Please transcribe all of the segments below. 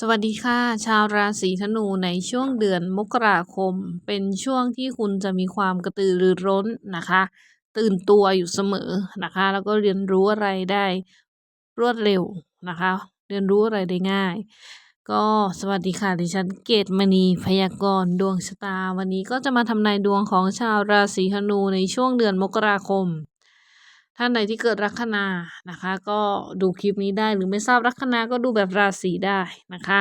สวัสดีค่ะ ชาวราศีธนูในช่วงเดือนมกราคม เป็นช่วงที่คุณจะมีความกระตือรือร้นนะคะ ตื่นตัวอยู่เสมอนะคะ แล้วก็เรียนรู้อะไรได้รวดเร็วนะคะ เรียนรู้อะไรได้ง่าย ก็สวัสดีค่ะดิฉันเกตมณีพยากรณ์ดวงชะตา วันนี้ก็จะมาทำนายดวงของชาวราศีธนูในช่วงเดือนมกราคม ท่านใดที่เกิดลัคนานะคะ ก็ดูคลิปนี้ได้หรือไม่ทราบลัคนาก็ดูแบบราศีได้นะคะ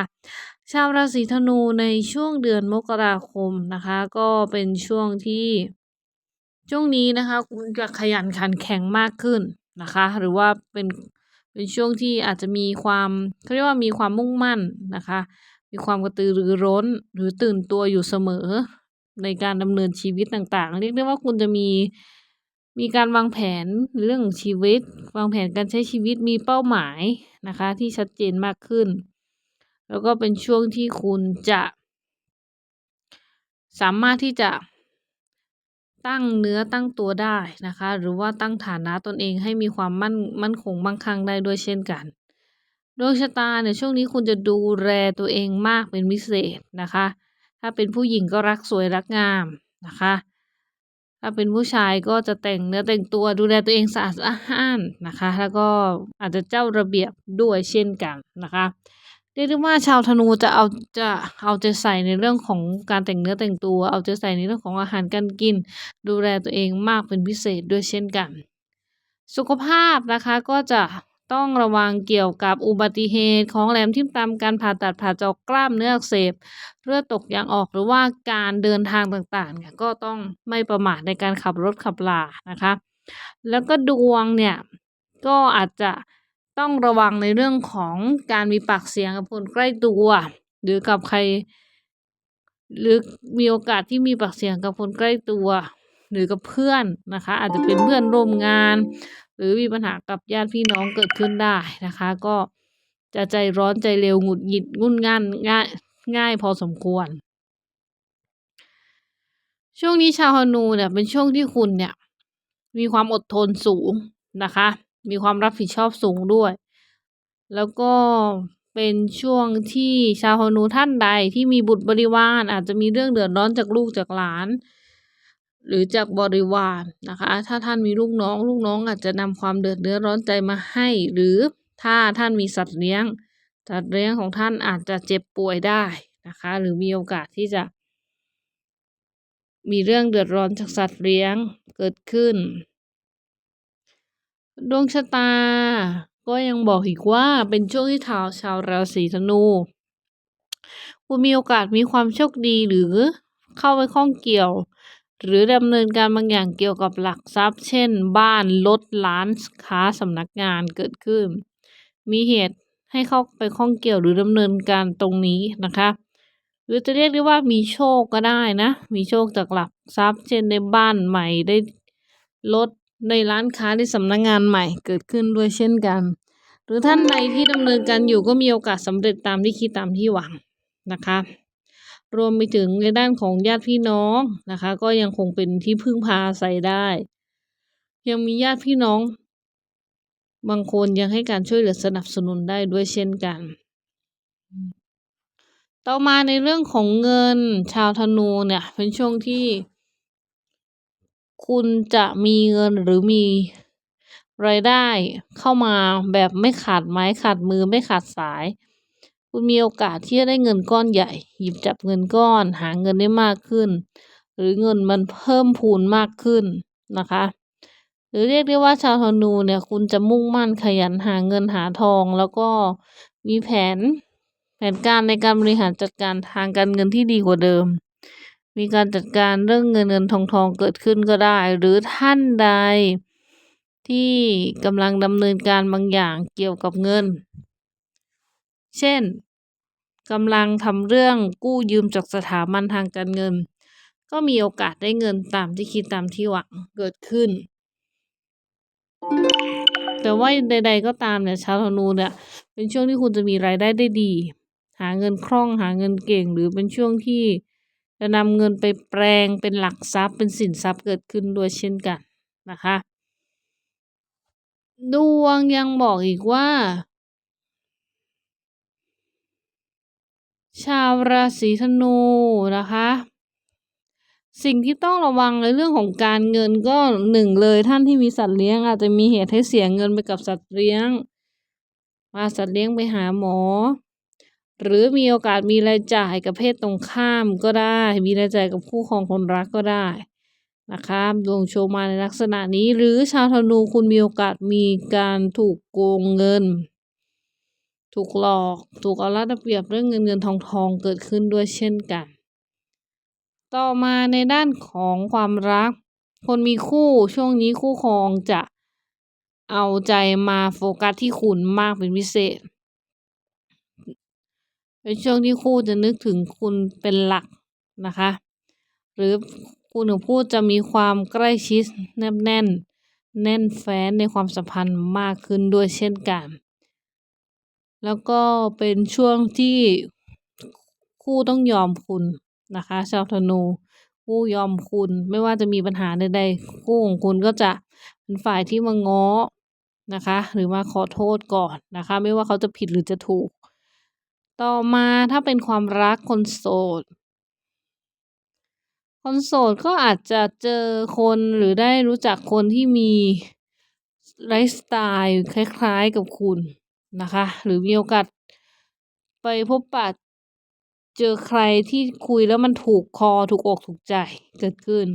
ชาวราศีธนูในช่วงเดือนมกราคมนะคะ ก็เป็นช่วงที่ช่วงนี้นะคะคุณจะขยันขันแข็งมากขึ้นนะคะ หรือว่าเป็นเป็นช่วงที่อาจจะมีความเขาเรียกว่ามีความมุ่งมั่นนะคะ มีความกระตือรือร้นหรือตื่นตัวอยู่เสมอในการดำเนินชีวิตต่างๆ เรียกได้ว่าคุณจะมี มีการวางแผนเรื่องชีวิต วางแผนการใช้ชีวิตมีเป้าหมายนะคะ ที่ชัดเจนมากขึ้น แล้วก็เป็นช่วงที่คุณจะ สามารถที่จะตั้งเนื้อตั้งตัวได้นะคะ หรือว่าตั้งฐานะตนเองให้มีความมั่นมั่นคงมั่งคั่งได้ด้วยเช่นกันดวงชะตาเนี่ยช่วงนี้คุณจะดูแลตัวเองมากเป็นพิเศษนะคะ ถ้าเป็นผู้หญิงก็รักสวยรักงามนะคะ ถ้าเป็นผู้ชายก็จะแต่งเนื้อแต่งตัวดูแลตัวเองสะอาดสะอ้านนะคะ แล้วก็อาจจะเจ้าระเบียบด้วยเช่นกันนะคะเรียกได้ว่าชาวธนูจะเอาจะเอาใจใส่ในเรื่องของการแต่งเนื้อแต่งตัว เอาใจใส่ในเรื่องของอาหารการกิน ดูแลตัวเองมากเป็นพิเศษด้วยเช่นกัน สุขภาพนะคะก็จะ ต้องระวังเกี่ยวกับอุบัติเหตุของแหลมทิ่มตามการผ่าตัดผ่าเจาะกล้ามเนื้ออักเสบเลือดตกยางออกหรือว่าการเดินทางต่างๆเนี่ยก็ต้องไม่ประมาทในการขับรถขับลานะคะ แล้วก็ดวงเนี่ยก็อาจจะต้องระวังในเรื่องของการมีปากเสียงกับคนใกล้ตัว หรือกับใคร หรือมีโอกาสที่มีปากเสียงกับคนใกล้ตัว หรือกับเพื่อนนะคะ อาจจะเป็นเพื่อนร่วมงาน หรือมีปัญหากับญาติพี่น้องเกิดขึ้นได้นะคะ ก็จะใจร้อนใจเร็วหงุดหงิดงุนง่านง่ายง่ายพอสมควร ช่วงนี้ชาวฮนูเนี่ยเป็นช่วงที่คุณเนี่ย มีความอดทนสูงนะคะ มีความรับผิดชอบสูงด้วย แล้วก็เป็นช่วงที่ชาวฮนูท่านใดที่มีบุตรบริวารอาจจะมีเรื่องเดือดร้อนจากลูกจากหลาน หรือจากบริวารนะคะ ถ้าท่านมีลูกน้อง ลูกน้องอาจจะนำความเดือดเนื้อร้อนใจมาให้ หรือถ้าท่านมีสัตว์เลี้ยง สัตว์เลี้ยงของท่านอาจจะเจ็บป่วยได้นะคะ หรือมีโอกาสที่จะ มีเรื่องเดือดร้อนจากสัตว์เลี้ยงเกิดขึ้น ดวงชะตา ก็ยังบอกอีกว่าเป็นช่วงที่ชาวชาวราศีธนูคุณมีโอกาสมีความโชคดีหรือเข้าไปข้องเกี่ยว หรือดำเนินการบางอย่างเกี่ยวกับหลักทรัพย์ เช่น บ้าน รถ ร้าน ค้า สำนักงานเกิดขึ้น มีเหตุให้เข้าไปข้องเกี่ยวหรือดำเนินการตรงนี้นะคะ หรือจะเรียกได้ว่ามีโชคก็ได้นะ มีโชคจากหลักทรัพย์ เช่นในบ้านใหม่ได้รถในร้านค้าในสำนักงานใหม่เกิดขึ้นด้วยเช่นกัน หรือท่านใดที่ดำเนินการอยู่ก็มีโอกาสสำเร็จตามที่คิดตามที่หวังนะคะ รวมไปถึงในด้านของญาติพี่น้องนะคะ ก็ยังคงเป็นที่พึ่งพาอาศัยได้ ยังมีญาติพี่น้อง บางคนยังให้การช่วยเหลือสนับสนุนได้ด้วยเช่นกัน ต่อมาในเรื่องของเงินชาวธนูเนี่ย เป็นช่วงที่ คุณจะมีเงินหรือมีรายได้เข้ามาแบบไม่ขาดไม้ขาดมือไม่ขาดสาย คุณมีโอกาสที่จะได้เงินก้อนใหญ่ หยิบจับเงินก้อน หาเงินได้มากขึ้น หรือเงินมันเพิ่มพูนมากขึ้นนะคะ หรือเรียกได้ว่าชาวธนูเนี่ย คุณจะมุ่งมั่นขยันหาเงินหาทอง แล้วก็มีแผนแผนการในการบริหารจัดการทางการเงินที่ดีกว่าเดิม มีการจัดการเรื่องเงินเงินทองทองเกิดขึ้นก็ได้ หรือท่านใดที่กำลังดำเนินการบางอย่างเกี่ยวกับเงิน เช่น กำลังทำเรื่องกู้ยืมจากสถาบันทางการเงิน ก็มีโอกาสได้เงินตามที่คิดตามที่หวังเกิดขึ้น แต่ว่าใด ๆ ก็ตามเนี่ยชาวธนูเนี่ยเป็นช่วงที่คุณจะมีรายได้ได้ดี หาเงินคล่องหาเงินเก่ง หรือเป็นช่วงที่จะนำเงินไปแปลงเป็นหลักทรัพย์เป็นสินทรัพย์เกิดขึ้นด้วยเช่นกันนะคะ ดวงยังบอกอีกว่า ชาวราศีธนูนะคะ สิ่งที่ต้องระวังในเรื่องของการเงินก็หนึ่งเลยท่านที่มีสัตว์เลี้ยง อาจจะมีเหตุให้เสียเงินไปกับสัตว์เลี้ยงพาสัตว์เลี้ยงไปหาหมอ หรือมีโอกาสมีรายจ่ายกับเพศตรงข้ามก็ได้ มีรายจ่ายกับคู่ครองคนรักก็ได้นะคะดวงโชว์มาในลักษณะนี้ หรือชาวธนูคุณมีโอกาสมีการถูกโกงเงิน ถูกหลอก ถูกเอารัดเอาเปรียบเรื่องเงินเงินทองทองเกิดขึ้นด้วยเช่นกัน ต่อมาในด้านของความรัก คนมีคู่ช่วงนี้คู่ครองจะเอาใจมาโฟกัสที่คุณมากเป็นพิเศษ เป็นช่วงที่คู่จะนึกถึงคุณเป็นหลักนะคะ หรือคุณหรือพูดจะมีความใกล้ชิดแนบแน่น แน่นแฟ้นในความสัมพันธ์มากขึ้นด้วยเช่นกัน แล้วก็เป็นช่วงที่คู่ต้องยอมคุณนะคะ ชาวธนูคู่ยอมคุณไม่ว่าจะมีปัญหาใดๆคู่ของคุณก็จะเป็นฝ่ายที่มาง้อนะคะ หรือมาขอโทษก่อนนะคะ ไม่ว่าเขาจะผิดหรือจะถูก ต่อมาถ้าเป็นความรักคนโสดคนโสดก็อาจจะเจอคนหรือได้รู้จักคนที่มีไลฟ์สไตล์คล้ายๆกับคุณ นะคะ หรือมีโอกาสไปพบปะเจอใครที่คุยแล้วมันถูกคอถูกอกถูกใจเกิดขึ้น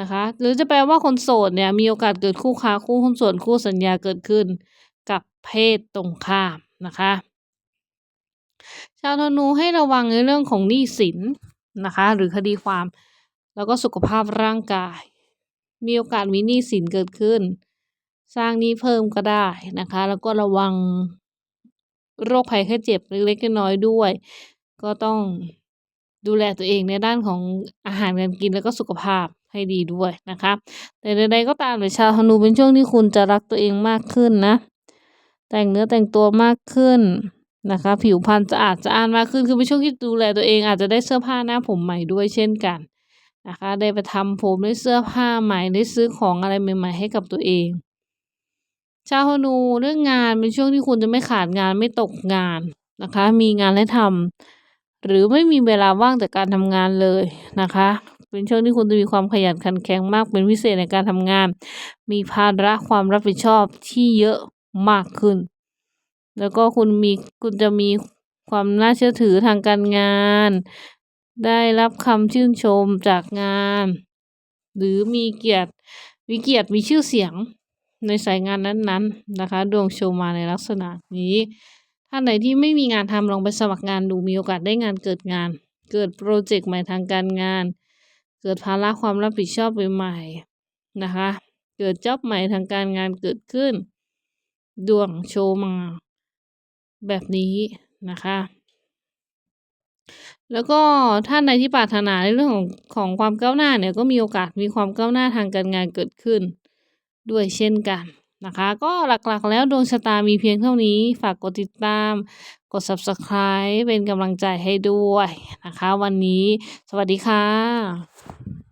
นะคะ หรือจะแปลว่าคนโสดเนี่ยมีโอกาสเกิดคู่ค้าคู่หุ้นส่วนคู่สัญญาเกิดขึ้น กับเพศตรงข้ามนะคะ ชาวธนูให้ระวังในเรื่องของหนี้สินนะคะ หรือคดีความแล้วก็สุขภาพร่างกาย มีโอกาสมีหนี้สินเกิดขึ้น สร้างหนี้เพิ่มก็ได้นะคะ แล้วก็ระวังโรคภัยแค่เจ็บเล็กๆน้อยๆด้วย ก็ต้องดูแลตัวเองในด้านของอาหารการกินแล้วก็สุขภาพให้ดีด้วยนะคะ แต่ใดๆก็ตามเลยชาวธนูเป็นช่วงที่คุณจะรักตัวเองมากขึ้นนะ แต่งเนื้อแต่งตัวมากขึ้นนะคะ ผิวพรรณสะอาดสะอ้านมากขึ้นคือเป็นช่วงที่ดูแลตัวเองอาจจะได้เสื้อผ้าหน้าผมใหม่ด้วยเช่นกันนะคะ ได้ไปทำผมได้เสื้อผ้าใหม่ได้ซื้อของอะไรใหม่ ๆ ให้กับตัวเอง ชาวธนูเรื่องงานเป็นช่วงที่คุณจะไม่ขาดงานไม่ตกงานนะคะ มีงานให้ทำหรือไม่มีเวลาว่างจากการทำงานเลยนะคะ เป็นช่วงที่คุณจะมีความขยันขันแข็งมากเป็นพิเศษในการทำงาน มีภาระความรับผิดชอบที่เยอะมากขึ้น แล้วก็คุณมีคุณจะมีความน่าเชื่อถือทางการงาน ได้รับคำชื่นชมจากงาน หรือมีเกียรติมีเกียรติมีชื่อเสียง ในสายงานนั้นๆนะคะ ดวงโชว์มาในลักษณะนี้ ท่านไหนที่ไม่มีงานทำลองไปสมัครงานดูมีโอกาสได้งานเกิดงาน เกิดโปรเจกต์ใหม่ทางการงาน เกิดภาระความรับผิดชอบใหม่ๆนะคะ เกิดจ็อบใหม่ทางการงานเกิดขึ้น ดวงโชว์มา แบบนี้นะคะแล้วก็ท่านใดที่ปรารถนาในเรื่องของของความก้าวหน้าเนี่ยก็มีโอกาสมีความก้าวหน้าทางการงานเกิดขึ้น ด้วยเช่นกันนะคะ ก็หลักๆ แล้วดวงชะตามีเพียงเท่านี้ ฝากกดติดตาม กด subscribe เป็นกำลังใจให้ด้วยนะคะ วันนี้ สวัสดีค่ะ